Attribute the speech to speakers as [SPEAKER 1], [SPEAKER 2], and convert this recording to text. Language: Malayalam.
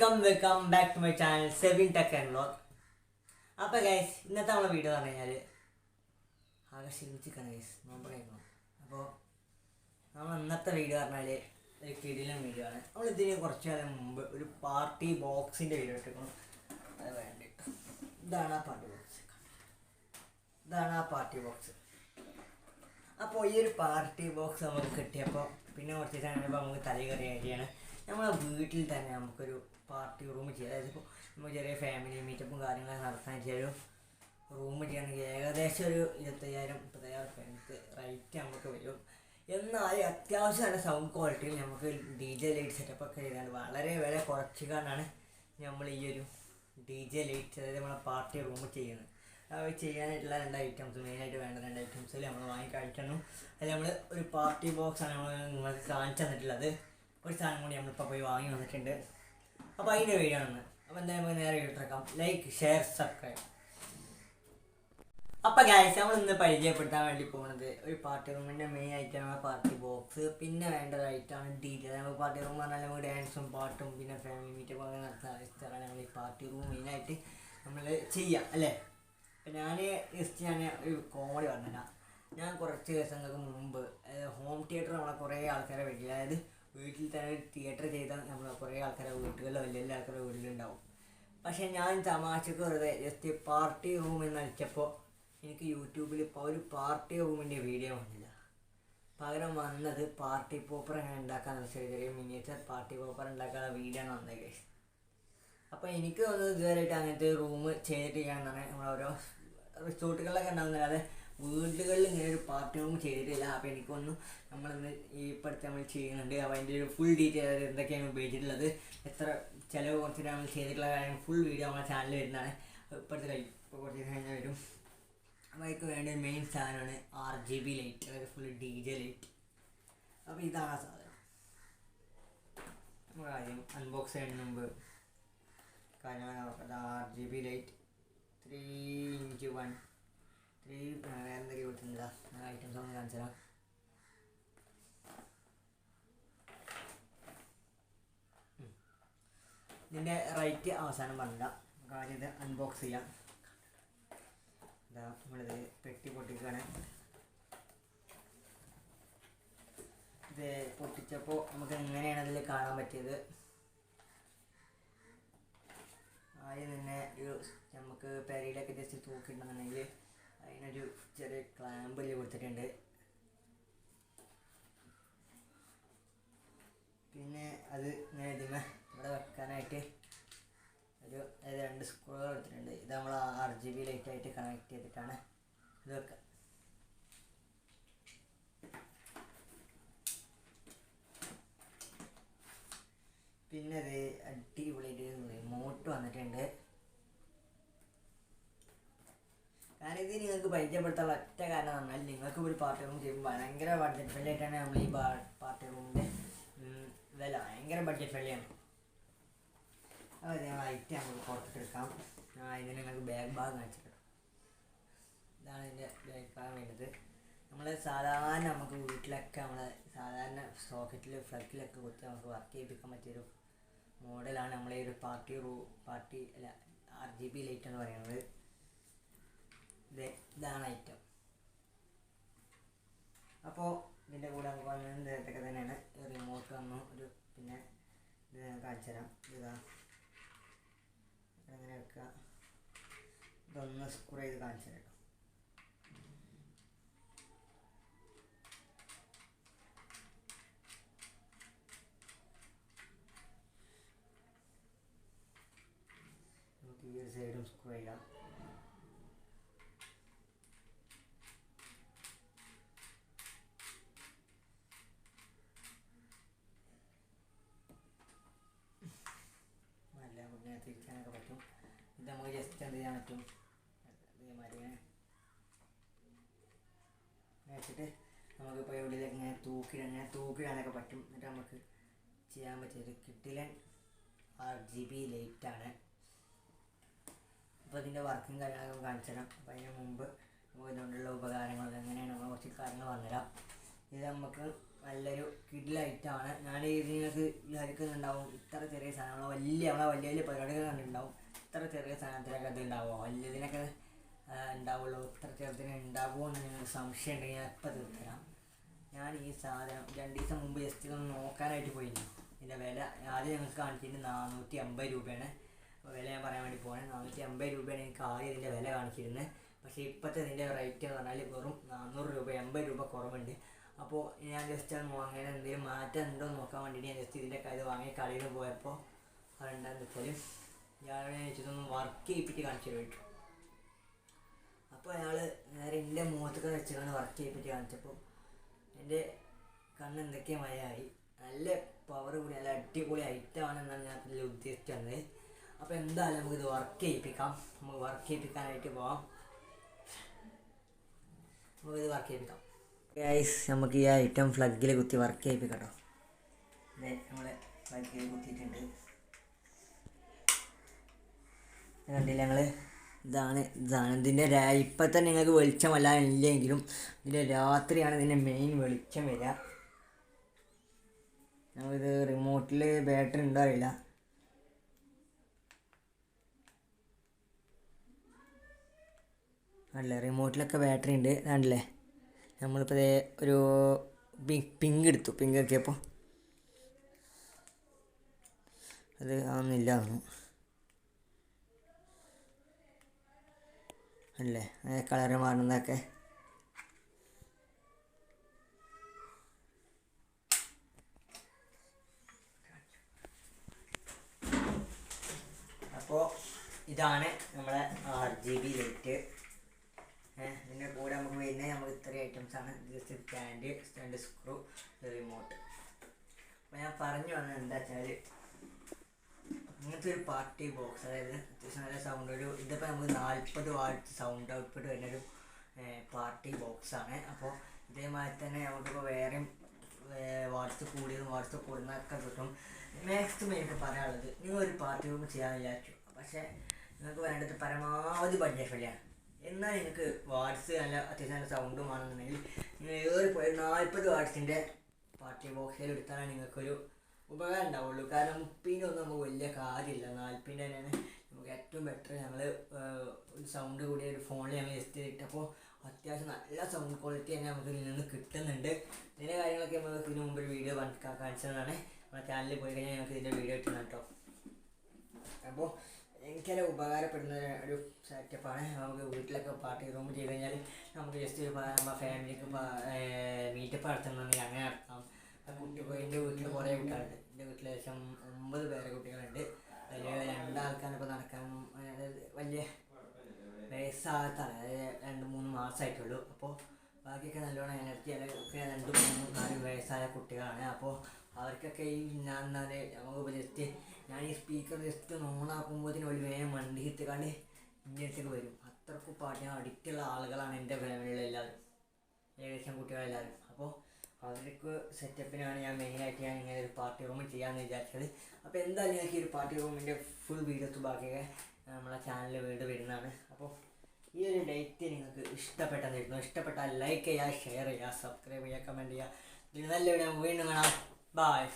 [SPEAKER 1] Welcome welcome back to my channel seven tech and vlog അപ്പോൾ ഗൈസ് ഇന്നത്തെ നമ്മളെ വീഡിയോ എന്ന് പറഞ്ഞു കഴിഞ്ഞാൽ ആകെ ക്ഷീണിച്ചിരിക്കണം ഗൈസ് നോമ്പ് കഴിക്കണം അപ്പോൾ നമ്മൾ ഇന്നത്തെ വീഡിയോ പറഞ്ഞാൽ ഒരു കിടിലൻ വീഡിയോ ആണ്. നമ്മൾ ഇതിന് കുറച്ച് കാലം മുമ്പ് ഒരു പാർട്ടി ബോക്സിന്റെ വീഡിയോ എടുക്കണം അത് വേണ്ട. ഇതാണ് ആ പാർട്ടി ബോക്സ് ഇതാണ് ആ പാർട്ടി ബോക്സ് അപ്പോൾ ഈ ഒരു പാർട്ടി ബോക്സ് നമുക്ക് കിട്ടിയപ്പോൾ പിന്നെ കുറച്ച് കഴിഞ്ഞപ്പോൾ നമുക്ക് തലയിൽ കറിയാണ് നമ്മളെ വീട്ടിൽ തന്നെ നമുക്കൊരു പാർട്ടി റൂം ചെയ്യാം. അതായത് ഇപ്പോൾ നമുക്ക് ചെറിയ ഫാമിലി മീറ്റപ്പും കാര്യങ്ങളൊക്കെ നടത്താൻ ഒരു റൂം ചെയ്യണമെങ്കിൽ ഏകദേശം ഒരു ഇരുപത്തയ്യായിരം മുപ്പത്തയ്യായിരം റുപ്യക്ക് റേറ്റ് നമുക്ക് വരും. എന്നാലും അത്യാവശ്യം നല്ല സൗണ്ട് ക്വാളിറ്റിയിൽ നമുക്ക് ഡി ജെ ലൈറ്റ് സെറ്റപ്പ് ഒക്കെ ചെയ്താൽ വളരെ വില കുറച്ച് കുറച്ചുകൊണ്ടാണ് നമ്മൾ ഈ ഒരു ഡി ജെ ലൈറ്റ് അതായത് നമ്മളെ പാർട്ടി റൂം ചെയ്യുന്നത്. അത് ചെയ്യാനായിട്ടുള്ള രണ്ട് ഐറ്റംസ് മെയിനായിട്ട് വേണ്ട രണ്ട് ഐറ്റംസിൽ നമ്മൾ വാങ്ങി കഴിക്കണം. അതിൽ നമ്മൾ ഒരു പാർട്ടി ബോക്സ് ആണ് നമ്മൾ നിങ്ങൾക്ക് കാണിച്ചു തന്നിട്ടുള്ളത്. ഒരു സാധനം കൂടി നമ്മളിപ്പോൾ പോയി വാങ്ങി വന്നിട്ടുണ്ട്. അപ്പോൾ അതിന്റെ വീഡിയോ അപ്പോൾ എന്തായാലും നേരെ ഇട്ടിറക്കാം ലൈക്ക് ഷെയർ സബ്സ്ക്രൈബ് അപ്പോൾ ഗായ്സ് നമ്മൾ ഇന്ന് പരിചയപ്പെടുത്താൻ വേണ്ടി പോകുന്നത് ഒരു പാർട്ടി റൂമിന്റെ മെയിൻ ആയിട്ടാണ് പാർട്ടി ബോക്സ് പിന്നെ വേണ്ട ഒരു ഐറ്റമാണ് ഡി ജെ നമുക്ക് പാർട്ടി റൂം പറഞ്ഞാൽ നമുക്ക് ഡാൻസും പാട്ടും പിന്നെ ഫാമിലി മീറ്റൊക്കെ ഒക്കെ നടത്താൻ സ്ഥലമാണ് നമ്മൾ ഈ പാർട്ടി റൂം മെയിനായിട്ട് നമ്മൾ ചെയ്യാം അല്ലേ? അപ്പം ഞാൻ ജസ്റ്റ് ഞാൻ ഒരു കോമഡി പറഞ്ഞില്ല ഞാൻ കുറച്ച് ദിവസങ്ങൾക്ക് മുമ്പ് ഹോം തിയേറ്റർ നമ്മളെ കുറേ ആൾക്കാരെ വീട്ടിൽ അതായത് വീട്ടിൽ തന്നെ ഒരു തിയേറ്റർ ചെയ്താൽ നമ്മൾ കുറേ ആൾക്കാരെ വീട്ടുകളിലോ വലിയ വലിയ ആൾക്കാരുടെ വീട്ടിലുണ്ടാവും. പക്ഷേ ഞാൻ തമാശക്ക് വെറുതെ ജസ്റ്റ് പാർട്ടി റൂം എന്ന് അടിച്ചപ്പോൾ എനിക്ക് യൂട്യൂബിൽ ഇപ്പോൾ ഒരു പാർട്ടി റൂമിന്റെ വീഡിയോ വന്നില്ല. പകരം വന്നത് പാർട്ടി പോപ്പർ എങ്ങനെ ഉണ്ടാക്കാന്ന് ചെറിയ ചെറിയ മിനിയേച്ചർ പാർട്ടി പോപ്പർ ഉണ്ടാക്കാനുള്ള വീഡിയോ ആണ് വന്നത് guys. അപ്പോൾ എനിക്ക് തോന്നുന്നത് ഇതുവരെയായിട്ട് അങ്ങനത്തെ റൂം ചെയ്തിട്ടില്ലാന്നാണ്. നമ്മളോരോ റിസോർട്ടുകളിലൊക്കെ ഉണ്ടാകുന്നല്ലാതെ വീടുകളിൽ ഇങ്ങനെ ഒരു പാർട്ടി റൂം ചെയ്തിട്ടില്ല. അപ്പോൾ എനിക്കൊന്നും നമ്മളിന്ന് ഈ പഠിത്തം നമ്മൾ ചെയ്യുന്നുണ്ട്. അപ്പോൾ അതിന്റെ ഒരു ഫുൾ ഡീറ്റെയിൽ അത് എന്തൊക്കെയാണ് ഉപയോഗിച്ചിട്ടുള്ളത് എത്ര ചിലവ് കുറച്ചിട്ട് നമ്മൾ ചെയ്തിട്ടുള്ള കാര്യം ഫുൾ വീഡിയോ നമ്മുടെ ചാനലിൽ വരുന്നതാണ്. ഇപ്പോഴത്തെ കഴിയും ഇപ്പോൾ കുറച്ച് കഴിഞ്ഞാൽ വരും. അപ്പോൾ അതിക്ക് വേണ്ട മെയിൻ സാധനമാണ് ആർ ജി ബി ലൈറ്റ് അതായത് ഫുൾ ഡി ജെ ലൈറ്റ് അപ്പോൾ ഇതാണ് ആ സാധനം. നമ്മൾ ആദ്യം അൺബോക്സ് ചെയ്യുന്നതിന് മുമ്പ് കാര്യങ്ങൾ നോക്കാം. R G B light three inch one three വേറെ എന്തൊക്കെ കൊടുത്തിട്ടില്ല ഐറ്റംസ് ഒന്ന് കാണിച്ചു തരാം. ഇതിന്റെ റേറ്റ് അവസാനം പറഞ്ഞില്ല നമുക്ക് ആദ്യം ഇത് അൺബോക്സ് ചെയ്യാം. ഇതാ നമ്മളിത് പെട്ടി പൊട്ടിക്കുകയാണ്. ഇത് പൊട്ടിച്ചപ്പോൾ നമുക്ക് എങ്ങനെയാണ് അതിൽ കാണാൻ പറ്റിയത്? ആദ്യം തന്നെ ഒരു നമുക്ക് പെരയിലൊക്കെ ജസ്റ്റ് തൂക്കിയിട്ടുണ്ടെന്നുണ്ടെങ്കിൽ അതിനൊരു ചെറിയ ക്ലാമ്പൽ കൊടുത്തിട്ടുണ്ട്. പിന്നെ അത് ഇങ്ങനെ ഇതിമേ ഇവിടെ വെക്കാനായിട്ട് ഒരു രണ്ട് സ്ക്രൂകൾ കൊടുത്തിട്ടുണ്ട്. ഇത് നമ്മൾ ആർ ജി ബി ലൈറ്റായിട്ട് കണക്ട് ചെയ്തിട്ടാണ് ഇത് വെക്കുക പിന്നെ അത് അടിപൊളിയായിട്ട് റിമോട്ട് വന്നിട്ടുണ്ട്. ഇത് നിങ്ങൾക്ക് പരിചയപ്പെടുത്താനുള്ള ഒറ്റ കാരണം പറഞ്ഞാൽ നിങ്ങൾക്ക് ഒരു പാർട്ടി റൂം ചെയ്യുമ്പോൾ ഭയങ്കര ബഡ്ജറ്റ് ഫ്രണ്ട്ലി ആയിട്ടാണ് നമ്മൾ ഈ പാർട്ടി റൂമിന്റെ വില ഭയങ്കര ബഡ്ജറ്റ് ഫ്രണ്ട്ലിയാണ് അപ്പോൾ ഞങ്ങൾ ഐറ്റം നമുക്ക് പുറത്തെടുക്കാം ഇതിന് നിങ്ങൾക്ക് ബാഗ് ഭാഗം കാണിച്ചിട്ടുണ്ട് ഇതാണ് ഇതിന്റെ ബാഗ് ഭാഗം വേണ്ടത്. നമ്മൾ സാധാരണ നമുക്ക് വീട്ടിലൊക്കെ നമ്മൾ സാധാരണ സോക്കറ്റിൽ ഫ്ലക്കിലൊക്കെ കൊടുത്ത് നമുക്ക് വർക്ക് ചെയ്യിപ്പിക്കാൻ പറ്റിയൊരു മോഡലാണ് നമ്മളെ ഒരു പാർട്ടി റൂ പാർട്ടി അല്ല ആർ ജി ബി ലൈറ്റ് എന്ന് പറയുന്നത്. ഇത് ഇതാണ് ഐറ്റം അപ്പോൾ ഇതിന്റെ കൂടെ നമുക്ക് വന്നത് ഇതൊക്കെ തന്നെയാണ്. റിമോട്ട് വന്നു. ഒരു പിന്നെ ഇത് ഞാൻ കാണിച്ചു തരാം. ഇതാ. അങ്ങനെ വെക്കുക? ഇതൊന്ന് സ്ക്രൂ ചെയ്ത് കാണിച്ചു തരാം ഈ ഒരു സൈഡും സ്ക്രൂ ചെയ്യാം നല്ല നമുക്ക് തിരിക്കാനൊക്കെ പറ്റും. ഇത് നമുക്ക് ജസ്റ്റ് എന്ത് ചെയ്യാൻ പറ്റും? ഇതേമാതിരി ഇങ്ങനെ വെച്ചിട്ട് നമുക്കിപ്പോൾ എവിടെയൊക്കെ ഇങ്ങനെ തൂക്കിടാൻ ഇങ്ങനെ തൂക്കിടാനൊക്കെ പറ്റും. എന്നിട്ട് നമുക്ക് ചെയ്യാൻ പറ്റിയത് കിട്ടിലൻ ആർ ജി ബി ലൈറ്റാണ് അപ്പോൾ ഇതിന്റെ വർക്കും കാര്യങ്ങളൊക്കെ കാണിച്ചു തരാം അപ്പോൾ അതിന് മുമ്പ് നമുക്ക് ഇതുകൊണ്ടുള്ള ഉപകാരങ്ങൾ എങ്ങനെയാണ്? നമ്മൾ കുറച്ച് കാര്യങ്ങൾ പറഞ്ഞുതരാം. ഇത് നമുക്ക് നല്ലൊരു കിഡിലൈറ്റാണ് ഞാൻ ഇതിനകത്ത് വിചാരിക്കുന്നുണ്ടാവും ഇത്ര ചെറിയ സാധനങ്ങൾ വലിയ നമ്മളെ വലിയ വലിയ പരിപാടികൾ കണ്ടിട്ടുണ്ടാവും. ഇത്ര ചെറിയ സാധനത്തിനൊക്കെ അത് ഉണ്ടാവുമോ വലിയതിനൊക്കെ ഉണ്ടാവുള്ളൂ ഇത്ര ചെറുതിനെ ഉണ്ടാവുമോ എന്ന് നിങ്ങൾക്ക് സംശയം ഉണ്ടെങ്കിൽ ഞാൻ ഇപ്പം തീർത്തരാം ഞാൻ ഈ സാധനം രണ്ട് ദിവസം മുമ്പ് ജസ്റ്റ് ഒന്ന് നോക്കാനായിട്ട് പോയിരുന്നു. ഇതിന്റെ വില ആദ്യം ഞങ്ങൾക്ക് കാണിച്ചിട്ട് നാനൂറ്റി അമ്പത് രൂപയാണ് വില ഞാൻ പറയാൻ വേണ്ടി പോകണേ നാനൂറ്റി അമ്പത് രൂപയാണ് എനിക്ക് ആദ്യം ഇതിന്റെ വില കാണിച്ചിരുന്നത്. പക്ഷേ ഇപ്പോഴത്തെ ഇതിന്റെ റേറ്റ് എന്ന് പറഞ്ഞാൽ വെറും നാനൂറ് രൂപ എൺപത് രൂപ കുറവുണ്ട്. അപ്പോൾ ഞാൻ ജസ്റ്റ് അത് വാങ്ങിയത് എന്തെങ്കിലും മാറ്റം ഉണ്ടോ എന്ന് നോക്കാൻ വേണ്ടിയിട്ട് ഞാൻ ജസ്റ്റ് ഇതിന്റെ കയ്യിൽ വാങ്ങി കടയിൽ പോയപ്പോൾ അതെന്താണെന്ന് വെച്ചാൽ ഞാൻ വെച്ചിട്ടൊന്ന് വർക്ക് ചെയ്യിപ്പിച്ച് കാണിച്ചു തരും അപ്പോൾ അയാൾ നേരെ എന്റെ മുഖത്തൊക്കെ വെച്ചിട്ടാണ് വർക്ക് ചെയ്യിപ്പിച്ച് കാണിച്ചപ്പോൾ എന്റെ കണ്ണ് എന്തൊക്കെയോ മഴയായി. നല്ല പവർ കൂടി നല്ല അടിപൊളി ഐറ്റമാണെന്നാണ് ഞാൻ ഇതിൽ ഉദ്ദേശിച്ചത് അപ്പോൾ എന്തായാലും നമുക്കിത് വർക്ക് ചെയ്യിപ്പിക്കാം. നമുക്ക് വർക്ക് ചെയ്യിപ്പിക്കാനായിട്ട് പോവാം. നമുക്കിത് വർക്ക് ചെയ്യിപ്പിക്കാം. ഗൈസ് നമുക്ക് ഈ ഐറ്റം ഫ്ലഗിൽ കുത്തി വർക്ക് ചെയ്യിപ്പിക്കട്ടോ. നമ്മൾ ഫ്ലഗിൽ കുത്തിയിട്ടുണ്ട്. കണ്ടില്ല ഞങ്ങൾ ഇതാണ് ഇതാണ്. ഇതിന്റെ ഇപ്പം തന്നെ നിങ്ങൾക്ക് വെളിച്ചമല്ല ഇല്ലെങ്കിലും ഇതിന്റെ രാത്രിയാണ് ഇതിന്റെ മെയിൻ വെളിച്ചം വരിക. ഞങ്ങളിത് റിമോട്ടിൽ ബാറ്ററി ഉണ്ടോ അറിയില്ല. അല്ല റിമോട്ടിലൊക്കെ ബാറ്ററി ഉണ്ട്. കണ്ടില്ലേ നമ്മളിപ്പോൾ ഒരു പിങ്ക് എടുത്തു. പിങ്ക് ആക്കിയപ്പോൾ അത് ആവുന്നില്ല അല്ലേ? കളർ മാറുന്നതൊക്കെ. അപ്പോൾ ഇതാണ് നമ്മളെ ആർ ജി ബി ലൈറ്റ് ഇതിന്റെ കൂടെ നമുക്ക് വരുന്നത് നമുക്ക് ഇത്ര ഐറ്റംസ് ആണ്. Just stand stand screw remote അപ്പോൾ ഞാൻ പറഞ്ഞു വന്നത് എന്താ വെച്ചാൽ ഇങ്ങനത്തെ ഒരു പാർട്ടി ബോക്സ് അതായത് അത്യാവശ്യം നല്ല സൗണ്ട് ഒരു ഇതിപ്പോൾ നമുക്ക് നാൽപ്പത് വാട്ട് സൗണ്ട് ഔട്ട്പുട്ട് വരുന്നൊരു പാർട്ടി ബോക്സ് ആണ്. അപ്പോൾ ഇതേമാതിരി തന്നെ നമുക്കിപ്പോൾ വേറെയും വാട്സ് കൂടിയതും വാട്സ് കൂടുന്നതൊക്കെ കിട്ടും. മാക്സിമം എനിക്ക് പറയാനുള്ളത് നിങ്ങൾ ഒരു പാർട്ടി ചെയ്യാൻ വിചാരിച്ചു. പക്ഷേ നിങ്ങൾക്ക് വേണ്ടത് പരമാവധി ബഡ്ജറ്റ് ഫ്രണ്ട്ലിയാണ് എന്നാൽ നിങ്ങൾക്ക് വാട്സ് നല്ല അത്യാവശ്യം നല്ല സൗണ്ടും ആണെന്നുണ്ടെങ്കിൽ നിങ്ങൾ ഏറി പോയി നാൽപ്പത് വാട്സിന്റെ പാർട്ടി ബോക്സിൽ എടുത്താലാണ് നിങ്ങൾക്കൊരു ഉപകാരം ഉണ്ടാവുള്ളൂ. കാരണം മുപ്പതിന്റെ ഒന്നും നമുക്ക് വലിയ കാര്യമില്ല. നാൽപ്പതിന്റെ തന്നെയാണ് നമുക്ക് ഏറ്റവും ബെറ്റർ ഞങ്ങൾ സൗണ്ട് കൂടിയ ഒരു ഫോണിൽ ഞങ്ങൾ ജസ്റ്റ് ഇട്ടപ്പോൾ അത്യാവശ്യം നല്ല സൗണ്ട് ക്വാളിറ്റി തന്നെ നമുക്ക് ഇതിൽ നിന്ന് കിട്ടുന്നുണ്ട്. ഇതിന്റെ കാര്യങ്ങളൊക്കെ നമുക്ക് ഇതിന് മുമ്പ് ഒരു വീഡിയോ കാണിച്ചതാണ്. നമ്മുടെ ചാനലിൽ പോയി കഴിഞ്ഞാൽ ഞങ്ങൾക്ക് ഇതിന്റെ വീഡിയോ ഇട്ടുന്ന കേട്ടോ. അപ്പോൾ എനിക്കത് ഉപകാരപ്പെടുന്ന ഒരു സെറ്റപ്പാണ് നമുക്ക് വീട്ടിലൊക്കെ പാർട്ടി റൂം ചെയ്ത് കഴിഞ്ഞാൽ നമുക്ക് ജസ്റ്റ് ഒരു ഫാമിലിക്ക് മീറ്റപ്പ് നടത്തണമെങ്കിൽ അങ്ങനെ നടത്താം. കുട്ടി എന്റെ വീട്ടിൽ കുറേ കുട്ടികളുണ്ട്. എന്റെ വീട്ടിൽ ഏകദേശം ഒമ്പത് പേരെ കുട്ടികളുണ്ട്. അതിൽ രണ്ടാൾക്കാണ് ഇപ്പോൾ നടക്കാൻ അതായത് വലിയ വയസ്സാകത്താണ്. അതായത് രണ്ട് മൂന്ന് മാസമായിട്ടുള്ളൂ അപ്പോൾ ബാക്കിയൊക്കെ നല്ലോണം എനർജി ഒക്കെ രണ്ട് മൂന്ന് നാല് വയസ്സായ കുട്ടികളാണ്. അപ്പോൾ അവർക്കൊക്കെ ഈ ഞാൻ എന്നാൽ നമുക്ക് ജസ്റ്റ് ഞാൻ ഈ സ്പീക്കർ ജസ്റ്റ് ഓണാക്കുമ്പോഴത്തേനും ഒരു വേഗം വണ്ടി എത്തിക്കാണ്ട് എന്റെ അടുത്തേക്ക് വരും. അത്രക്കും പാട്ട്. ഞാൻ അഡിക്റ്റുള്ള ആളുകളാണ് എന്റെ ഫാമിലിയിലെ എല്ലാവരും. ഏകദേശം കുട്ടികളെല്ലാവരും. അപ്പോൾ അവർക്ക് സെറ്റപ്പിനാണ് ഞാൻ മെയിനായിട്ട് ഞാൻ ഇങ്ങനെ ഒരു പാർട്ടി റൂം ചെയ്യാമെന്ന് വിചാരിച്ചത്. അപ്പോൾ എന്തായാലും ഞങ്ങൾക്ക് ഈ ഒരു പാർട്ടി റൂമിന്റെ ഫുൾ വീഡിയോസ് ബാക്കിയൊക്കെ നമ്മളെ ചാനലിൽ വീണ്ടും വരുന്നതാണ്. അപ്പോൾ ഈ ഒരു ഡേറ്റ് നിങ്ങൾക്ക് ഇഷ്ടപ്പെട്ടെന്നിരുന്നു ഇഷ്ടപ്പെട്ടാൽ ലൈക്ക് ചെയ്യുക ഷെയർ ചെയ്യുക സബ്സ്ക്രൈബ് ചെയ്യുക കമന്റ് ചെയ്യുക. വീഡിയോ വീണ്ടും കാണാം. Bye.